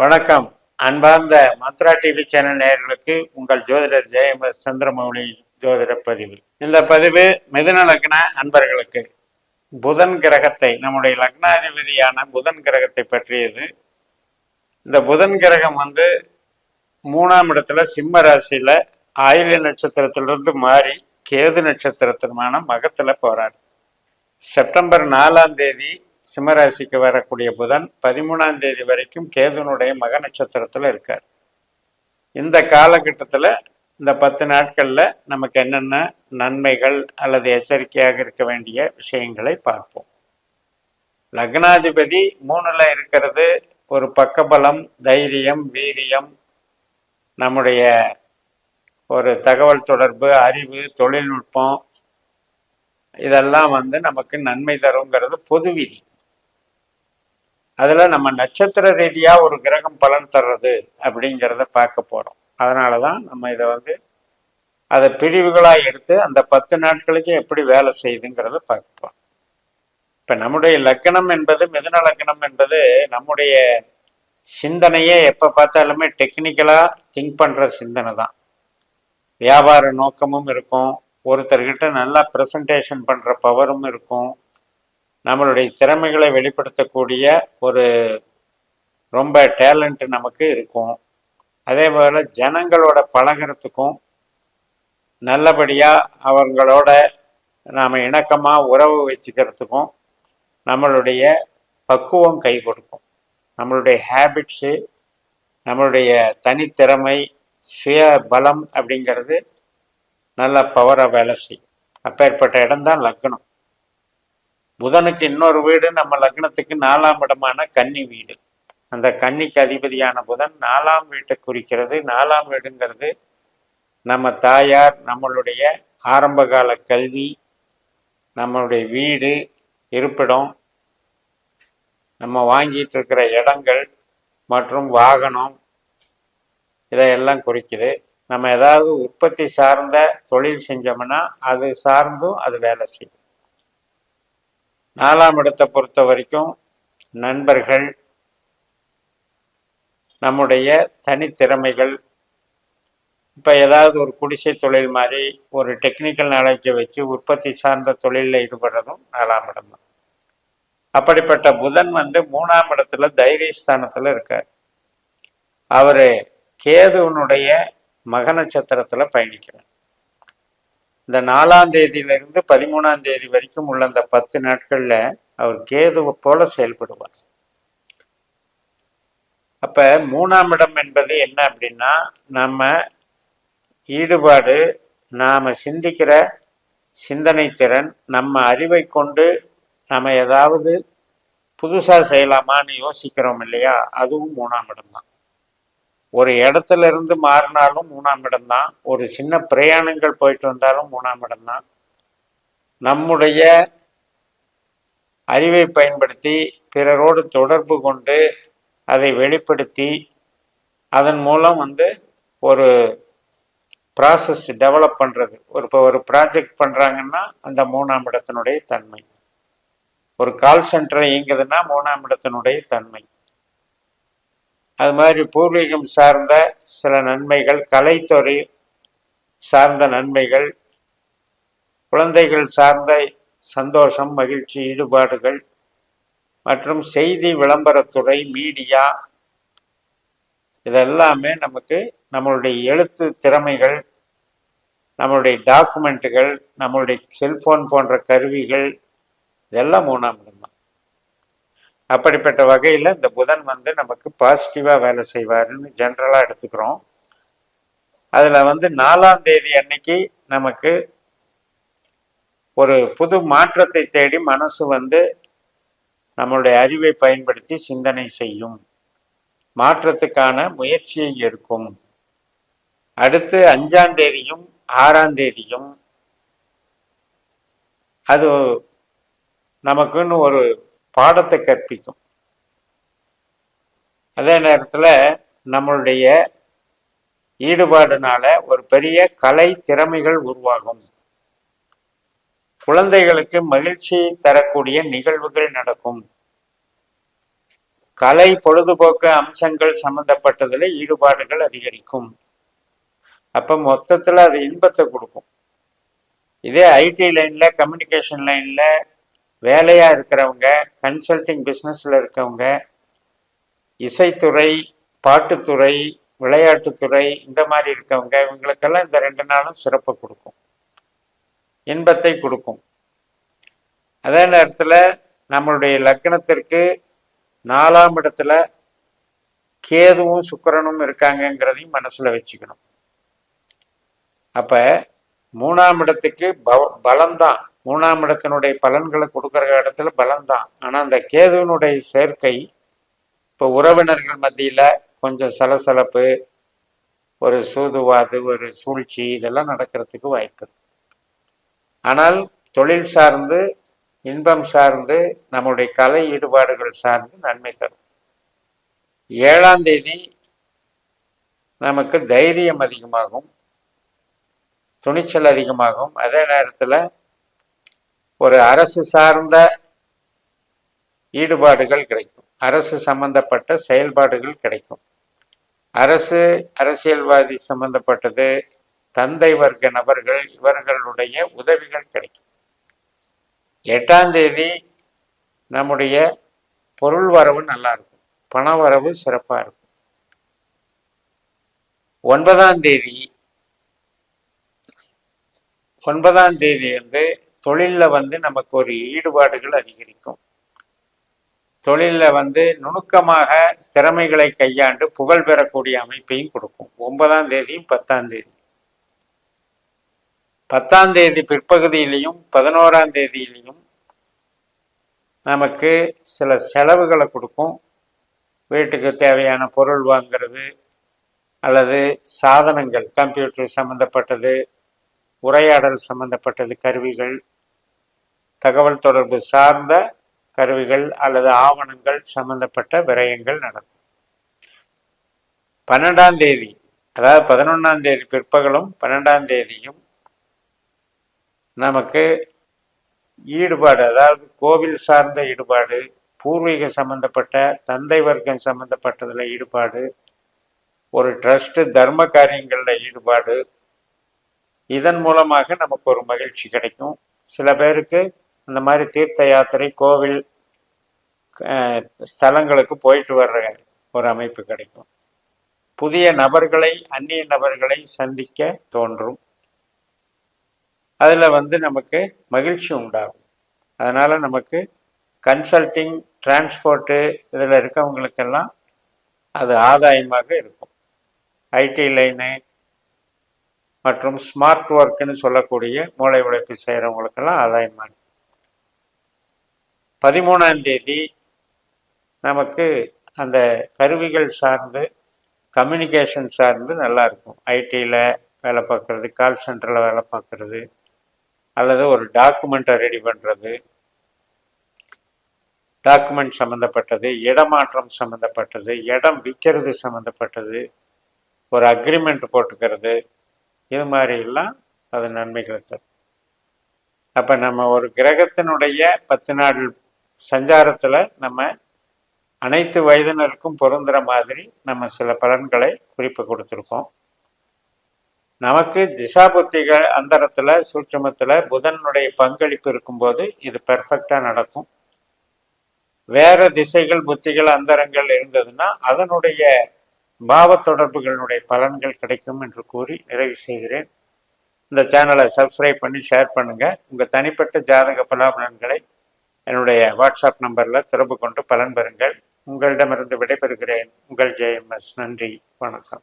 வணக்கம். அன்பார்ந்த Mantra TV channel நேயர்களுக்கு உங்கள் ஜோதிடர் ஜெயம் எஸ் சந்திரமௌலி ஜோதிட பதிவு. இந்த பதிவு மிதுன லக்ன அன்பர்களுக்கு. புதன் கிரகத்தை நம்முடைய லக்னாதிபதியான புதன் கிரகத்தை பற்றியது. இந்த புதன் கிரகம் வந்து மூணாம் இடத்துல சிம்ம ராசியில ஆயில்ய நட்சத்திரத்திலிருந்து மாறி கேது நட்சத்திரத்திற்கான மகத்துல போறார். செப்டம்பர் நாலாம் தேதி சிம்மராசிக்கு வரக்கூடிய புதன் பதிமூணாம் தேதி வரைக்கும் கேதுனுடைய மக நட்சத்திரத்தில் இருக்கார். இந்த காலகட்டத்தில் இந்த பத்து நாட்களில் நமக்கு என்னென்ன நன்மைகள் அல்லது எச்சரிக்கையாக இருக்க வேண்டிய விஷயங்களை பார்ப்போம். லக்னாதிபதி மூணில் இருக்கிறது ஒரு பக்கபலம் தைரியம் வீரியம் நம்முடைய ஒரு தகவல் தொடர்பு அறிவு தொழில்நுட்பம் இதெல்லாம் வந்து நமக்கு நன்மை தருங்கிறது பொது விதி. அதில் நம்ம நட்சத்திர ரீதியாக ஒரு கிரகம் பலன் தர்றது அப்படிங்கிறத பார்க்க போகிறோம் அதனால தான் நம்ம இதை வந்து அதை பிரிவுகளாக எடுத்து அந்த பத்து நாட்களுக்கு எப்படி வேலை செய்யுதுங்கிறத பார்ப்போம் இப்போ நம்முடைய லக்கணம் என்பது மிதுன லக்கணம் என்பது நம்முடைய சிந்தனையே எப்போ பார்த்தாலுமே டெக்னிக்கலாக திங்க் பண்ணுற சிந்தனை தான். வியாபார நோக்கமும் இருக்கும். ஒருத்தர்கிட்ட நல்லா ப்ரெசன்டேஷன் பண்ணுற பவரும் இருக்கும். நம்மளுடைய திறமைகளை வெளிப்படுத்தக்கூடிய ஒரு ரொம்ப டேலண்ட் நமக்கு இருக்கும். அதே போல் ஜனங்களோட பழகிறதுக்கும் நல்லபடியாக அவங்களோட நாம் இணக்கமாக உறவு வச்சுக்கிறதுக்கும் நம்மளுடைய பக்குவம் கை கொடுக்கும். நம்மளுடைய ஹேபிட்ஸு நம்மளுடைய தனித்திறமை சுய பலம் அப்படிங்கிறது நல்ல பவராக வேலை செய்யும். அப்பேற்பட்ட இடம்தான் லக்னம். புதனுக்கு இன்னொரு வீடு நம்ம லக்னத்துக்கு நாலாம் இடமான கன்னி வீடு. அந்த கன்னிக்கு அதிபதியான புதன் நாலாம் வீட்டை குறிக்கிறது. நாலாம் வீடுங்கிறது நம்ம தாயார் நம்மளுடைய ஆரம்பகால கல்வி நம்மளுடைய வீடு இருப்பிடம் நம்ம வாங்கிட்டு இருக்கிற இடங்கள் மற்றும் வாகனம் இதையெல்லாம் குறிக்குது. நம்ம ஏதாவது உற்பத்தி சார்ந்த தொழில் செஞ்சோம்னா அது சார்ந்தும் அது வேலை செய்யும். நாலாம் இடத்தை பொறுத்த வரைக்கும் நண்பர்கள் நம்முடைய தனித்திறமைகள் இப்போ ஏதாவது ஒரு குடிசை தொழில் மாதிரி ஒரு டெக்னிக்கல் நாலேஜை வச்சு உற்பத்தி சார்ந்த தொழிலில் ஈடுபடுறதும் நாலாம் இடம் தான். அப்படிப்பட்ட புதன் வந்து மூணாம் இடத்துல தைரியஸ்தானத்தில் இருக்கார். அவர் கேதுவனுடைய மக நட்சத்திரத்தில் பயணிக்கிறார். இந்த நாலாம் தேதியிலிருந்து பதிமூணாம் தேதி வரைக்கும் உள்ள அந்த பத்து நாட்களில் அவர் கேதுவை போல செயல்படுவார். அப்போ மூணாம் இடம் என்பது என்ன அப்படின்னா நம்ம ஈடுபாடு நாம் சிந்திக்கிற சிந்தனை திறன் நம்ம அறிவை கொண்டு நம்ம ஏதாவது புதுசாக செய்யலாமான்னு யோசிக்கிறோம் இல்லையா? அதுவும் மூணாம் இடம் தான். ஒரு இடத்துல இருந்து மாறினாலும் மூணாம் இடம்தான். ஒரு சின்ன பிரயாணங்கள் போயிட்டு வந்தாலும் மூணாம் இடம்தான். நம்முடைய அறிவை பயன்படுத்தி பிறரோடு தொடர்பு கொண்டு அதை வெளிப்படுத்தி அதன் மூலம் வந்து ஒரு ப்ராசஸ் டெவலப் பண்ணுறது ஒரு இப்போ ஒரு ப்ராஜெக்ட் பண்ணுறாங்கன்னா அந்த மூணாம் இடத்தினுடைய தன்மை. ஒரு கால் சென்டர் இயங்குதுன்னா மூணாம் இடத்தினுடைய தன்மை. அது மாதிரி பூர்வீகம் சார்ந்த சில நன்மைகள் கலைத்துறை சார்ந்த நன்மைகள் குழந்தைகள் சார்ந்த சந்தோஷம் மகிழ்ச்சி ஈடுபாடுகள் மற்றும் செய்தி விளம்பரத்துறை மீடியா இதெல்லாமே நமக்கு நம்மளுடைய எழுத்து திறமைகள் நம்மளுடைய டாக்குமெண்ட்டுகள் நம்மளுடைய செல்போன் போன்ற கருவிகள் இதெல்லாம் மூணாம் இடம் அப்படிப்பட்ட வகையில் இந்த புதன் வந்து நமக்கு பாசிட்டிவாக வேலை செய்வாருன்னு ஜென்ரலாக எடுத்துக்கிறோம். அதில் வந்து நாலாம் தேதி அன்னைக்கு நமக்கு ஒரு புது மாற்றத்தை தேடி மனசு வந்து நம்மளுடைய அறிவை பயன்படுத்தி சிந்தனை செய்யும். மாற்றத்துக்கான முயற்சியை எடுக்கும். அடுத்து அஞ்சாம் தேதியும் ஆறாம் தேதியும். அது நமக்குன்னு ஒரு பாடத்தை கற்பிக்கும். அதே நேரத்தில் நம்மளுடைய ஈடுபாடுனால ஒரு பெரிய கலை திறமைகள் உருவாகும். குழந்தைகளுக்கு மகிழ்ச்சி தரக்கூடிய நிகழ்வுகள் நடக்கும். கலை பொழுதுபோக்கு அம்சங்கள் சம்பந்தப்பட்டதுல ஈடுபாடுகள் அதிகரிக்கும். அப்போ மொத்தத்துல அது இன்பத்தை கொடுக்கும். இதே ஐடி லைன்ல கம்யூனிகேஷன் லைன்ல வேலையா இருக்கிறவங்க கன்சல்டிங் பிஸ்னஸ்ல இருக்கவங்க இசைத்துறை பாட்டுத்துறை விளையாட்டுத்துறை இந்த மாதிரி இருக்கவங்க இவங்களுக்கெல்லாம் இந்த ரெண்டு நாளும் சிறப்பை கொடுக்கும். இன்பத்தை கொடுக்கும். அதே நேரத்தில் நம்மளுடைய லக்னத்திற்கு நாலாம் இடத்துல கேதுவும் சுக்கரனும் இருக்காங்கங்கிறதையும் மனசில் வச்சுக்கணும். அப்போ மூணாம் இடத்துக்கு ப- பலம்தான். மூணாம் இடத்தினுடைய பலன்களை கொடுக்குற இடத்துல பலன்தான். ஆனால் அந்த கேதுவினுடைய சேர்க்கை இப்போ உறவினர்கள் மத்தியில கொஞ்சம் சலசலப்பு ஒரு சூதுவாது ஒரு சூழ்ச்சி இதெல்லாம் நடக்கிறதுக்கு வாய்ப்பு ஆனால் தொழில் சார்ந்து இன்பம் சார்ந்து நம்முடைய கலை ஈடுபாடுகள் சார்ந்து நன்மை தரும். ஏழாம் தேதி நமக்கு தைரியம் அதிகமாகும் துணிச்சல் அதிகமாகும். அதே நேரத்தில் ஒரு அரசு சார்ந்த ஈடுபாடுகள் கிடைக்கும். அரசு சம்பந்தப்பட்ட செயல்பாடுகள் கிடைக்கும். அரசு அரசியல்வாதி சம்பந்தப்பட்டது தந்தை வர்க்க நபர்கள் இவர்களுடைய உதவிகள் கிடைக்கும். எட்டாம் தேதி நம்முடைய பொருள் வரவு நல்லா இருக்கும். பண வரவு சிறப்பாக இருக்கும். ஒன்பதாம் தேதி ஒன்பதாம் தேதி வந்து தொழிலில் வந்து நமக்கு ஒரு ஈடுபாடுகள் அதிகரிக்கும். தொழிலில் வந்து நுணுக்கமாக திறமைகளை கையாண்டு புகழ் பெறக்கூடிய அமைப்பையும் கொடுக்கும். ஒன்பதாம் தேதியும் பத்தாம் தேதி. பத்தாம் தேதி பிற்பகுதியிலையும் பதினோராம் தேதியிலையும் நமக்கு சில செலவுகளை கொடுக்கும். வீட்டுக்கு தேவையான பொருள் வாங்கிறது அல்லது சாதனங்கள் கம்ப்யூட்டர் சம்பந்தப்பட்டது உரையாடல் சம்பந்தப்பட்டது கருவிகள் தகவல் தொடர்பு சார்ந்த கருவிகள் அல்லது ஆவணங்கள் சம்பந்தப்பட்ட விரயங்கள் நடக்கும். பன்னெண்டாம் தேதி அதாவது பதினொன்றாம் தேதி பிற்பகலும் பன்னெண்டாம் தேதியும் நமக்கு ஈடுபாடு அதாவது கோவில் சார்ந்த ஈடுபாடு பூர்வீக சம்பந்தப்பட்ட தந்தை வர்க்கம் சம்பந்தப்பட்டதில் ஈடுபாடு ஒரு ட்ரஸ்ட் தர்ம காரியங்களில் ஈடுபாடு இதன் மூலமாக நமக்கு ஒரு மகிழ்ச்சி கிடைக்கும். சில பேருக்கு இந்த மாதிரி தீர்த்த யாத்திரை கோவில் ஸ்தலங்களுக்கு போயிட்டு வர்ற ஒரு அமைப்பு கிடைக்கும். புதிய நபர்களை அந்நிய நபர்களை சந்திக்க தோன்றும். அதில் வந்து நமக்கு மகிழ்ச்சி உண்டாகும். அதனால் நமக்கு கன்சல்டிங் டிரான்ஸ்போர்ட்டு இதில் இருக்கவங்களுக்கெல்லாம் அது ஆதாயமாக இருக்கும். ஐடி லைனு மற்றும் ஸ்மார்ட் ஒர்க்குன்னு சொல்லக்கூடிய மூளை உழைப்பு செய்கிறவங்களுக்கெல்லாம் ஆதாயமாக இருக்கும் பதிமூணாம் தேதி நமக்கு அந்த கருவிகள் சார்ந்து கம்யூனிகேஷன் சார்ந்து நல்லா இருக்கும். ஐடியில் வேலை பார்க்குறது கால் சென்டரில் வேலை பார்க்குறது அல்லது ஒரு டாக்குமெண்ட்டை ரெடி பண்ணுறது டாக்குமெண்ட் சம்மந்தப்பட்டது இடமாற்றம் சம்மந்தப்பட்டது இடம் விற்கிறது சம்மந்தப்பட்டது ஒரு அக்ரிமெண்ட் போட்டுக்கிறது இது மாதிரிலாம் அது நன்மைகளை தரும். அப்போ நம்ம ஒரு கிரகத்தினுடைய பத்து நாள் சஞ்சாரத்தில் நம்ம அனைத்து வயதினருக்கும் பொருந்துகிற மாதிரி நம்ம சில பலன்களை குறிப்பு கொடுத்துருக்கோம். நமக்கு திசாபுத்திகள் அந்தரத்தில் சூட்சமத்தில் புதனுடைய பங்களிப்பு இருக்கும்போது இது பெர்ஃபெக்டாக நடக்கும். வேறு திசைகள் புத்திகள் அந்தரங்கள் இருந்ததுன்னா அதனுடைய பாவ தொடர்புகளுடைய பலன்கள் கிடைக்கும் என்று கூறி நிறைவு செய்கிறேன். இந்த சேனலை சப்ஸ்கிரைப் பண்ணி ஷேர் பண்ணுங்க. உங்க தனிப்பட்ட ஜாதக பலாபலன்களை என்னுடைய வாட்ஸ்அப் நம்பர்ல தொடர்பு கொண்டு பலன் பெறுங்கள். உங்களிடமிருந்து விடைபெறுகிறேன். உங்கள் ஜெயம்எஸ் நன்றி. வணக்கம்.